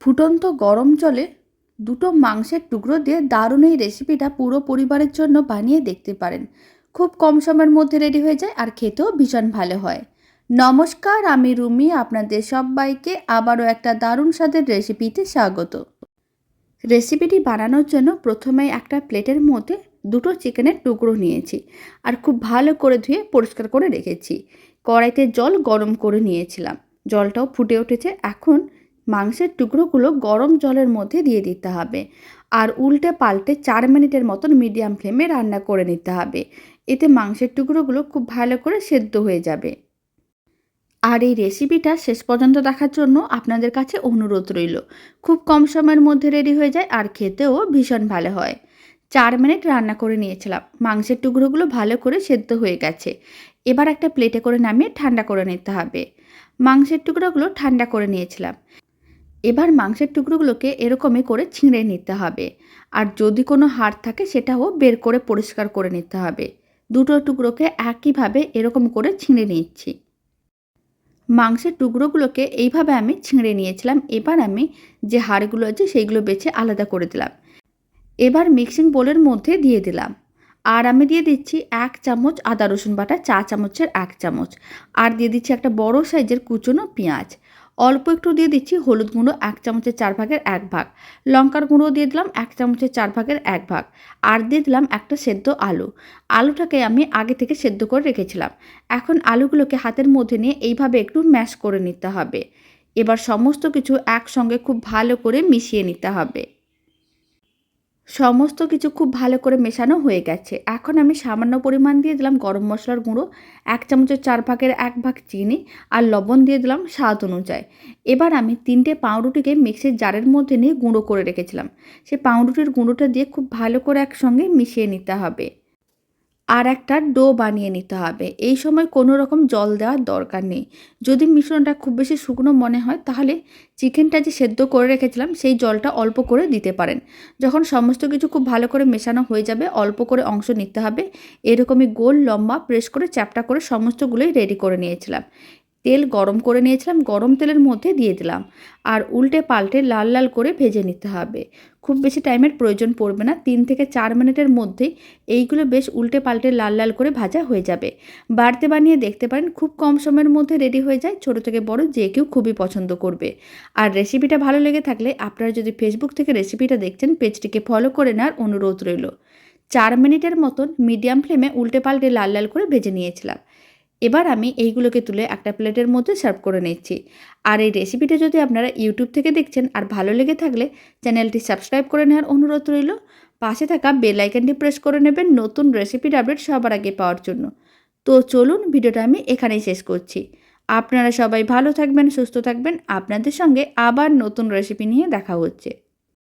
ফুটন্ত গরম জলে দুটো মাংসের টুকরো দিয়ে দারুণ এই রেসিপিটা পুরো পরিবারের জন্য বানিয়ে দেখতে পারেন। খুব কম সময়ের মধ্যে রেডি হয়ে যায় আর খেতেও ভীষণ ভালো হয়। নমস্কার, আমি রুমি, আপনাদের সবাইকে আবারও একটা দারুণ স্বাদের রেসিপিতে স্বাগত। রেসিপিটি বানানোর জন্য প্রথমে একটা প্লেটের মধ্যে দুটো চিকেনের টুকরো নিয়েছি আর খুব ভালো করে ধুয়ে পরিষ্কার করে রেখেছি। কড়াইতে জল গরম করে নিয়েছিলাম। জলটাও ফুটে উঠেছে। এখন মাংসের টুকরোগুলো গরম জলের মধ্যে দিয়ে দিতে হবে। আর উল্টে পাল্টে চার মিনিটের মতন মিডিয়াম ফ্লেমে রান্না করে নিতে হবে। এতে মাংসের টুকরোগুলো খুব ভালো করে সেদ্ধ হয়ে যাবে। আর এই রেসিপিটা শেষ পর্যন্ত দেখার জন্য আপনাদের কাছে অনুরোধ রইল। খুব কম সময়ের মধ্যে রেডি হয়ে যায় আর খেতেও ভীষণ ভালো হয়। চার মিনিট রান্না করে নিয়েছিলাম। মাংসের টুকরোগুলো ভালো করে সেদ্ধ হয়ে গেছে। এবার একটা প্লেটে করে নামিয়ে ঠান্ডা করে নিতে হবে। মাংসের টুকরোগুলো ঠান্ডা করে নিয়েছিলাম। এবার মাংসের টুকরোগুলোকে এরকমই করে ছিঁড়ে নিতে হবে। আর যদি কোনো হাড় থাকে, সেটাও বের করে পরিষ্কার করে নিতে হবে। দুটো টুকরোকে একইভাবে এরকম করে ছিঁড়ে নিচ্ছি। মাংসের টুকরোগুলোকে এইভাবে আমি ছিঁড়ে নিয়েছিলাম। এবার আমি যে হাড়গুলো আছে, সেইগুলো বেছে আলাদা করে দিলাম। এবার মিক্সিং বোলের মধ্যে দিয়ে দিলাম। আর আমি দিয়ে দিচ্ছি এক চামচ আদা রসুন বাটা, চা চামচের এক চামচ। আর দিয়ে দিচ্ছি একটা বড় সাইজের কুচনো পেঁয়াজ। অল্প একটু দিয়ে দিচ্ছি হলুদ গুঁড়ো এক চামচের চার ভাগের এক ভাগ। লঙ্কার গুঁড়ো দিয়ে দিলাম এক চামচের চার ভাগের এক ভাগ। আর দিয়ে দিলাম একটা সেদ্ধ আলু। আলুটাকে আমি আগে থেকে সেদ্ধ করে রেখেছিলাম। এখন আলুগুলোকে হাতের মধ্যে নিয়ে এইভাবে একটু ম্যাশ করে নিতে হবে। এবার সমস্ত কিছু একসঙ্গে খুব ভালো করে মিশিয়ে নিতে হবে। সমস্ত কিছু খুব ভালো করে মেশানো হয়ে গেছে। এখন আমি সামান্য পরিমাণ দিয়ে দিলাম গরম মশলার গুঁড়ো, এক চামচের চার ভাগের এক ভাগ চিনি আর লবণ দিয়ে দিলাম স্বাদ অনুযায়ী। এবার আমি তিনটে পাউরুটিকে মিক্সির জারের মধ্যে নিয়ে গুঁড়ো করে রেখেছিলাম। সে পাউরুটির গুঁড়োটা দিয়ে খুব ভালো করে একসঙ্গে মিশিয়ে নিতে হবে। আর একটা ডো বানিয়ে নিতে হবে। এই সময় কোনো রকম জল দেওয়ার দরকার নেই। যদি মিশ্রণটা খুব বেশি শুকনো মনে হয়, তাহলে চিকেনটা যে সেদ্ধ করে রেখেছিলাম, সেই জলটা অল্প করে দিতে পারেন। যখন সমস্ত কিছু খুব ভালো করে মেশানো হয়ে যাবে, অল্প করে অংশ নিতে হবে। এরকমই গোল লম্বা প্রেস করে চ্যাপটা করে সমস্তগুলোই রেডি করে নিয়েছিলাম। তেল গরম করে নিয়েছিলাম, গরম তেলের মধ্যে দিয়ে দিলাম। আর উল্টে পাল্টে লাল লাল করে ভেজে নিতে হবে। খুব বেশি টাইমের প্রয়োজন পড়বে না, তিন থেকে চার মিনিটের মধ্যেই এইগুলো বেশ উল্টে পাল্টে লাল লাল করে ভাজা হয়ে যাবে। বাড়তে বানিয়ে দেখতে পারেন, খুব কম সময়ের মধ্যে রেডি হয়ে যায়, ছোট থেকে বড় যে কেউ খুবই পছন্দ করবে। আর রেসিপিটা ভালো লেগে থাকলে আপনারা যদি ফেসবুক থেকে রেসিপিটা দেখছেন, পেজটিকে ফলো করে নেওয়ার অনুরোধ রইল। চার মিনিটের মতন মিডিয়াম ফ্লেমে উল্টে পাল্টে লাল লাল করে ভেজে নিয়েছিলাম। এবার আমি এইগুলোকে তুলে একটা প্লেটের মধ্যে সার্ভ করে নিচ্ছি। আর এই রেসিপিটা যদি আপনারা ইউটিউব থেকে দেখছেন আর ভালো লেগে থাকলে চ্যানেলটি সাবস্ক্রাইব করে নেওয়ার অনুরোধ রইল। পাশে থাকা বেল প্রেস করে নেবেন নতুন রেসিপির আপডেট সবার আগে পাওয়ার জন্য। তো চলুন ভিডিওটা আমি এখানেই শেষ করছি। আপনারা সবাই ভালো থাকবেন, সুস্থ থাকবেন। আপনাদের সঙ্গে আবার নতুন রেসিপি নিয়ে দেখা হচ্ছে।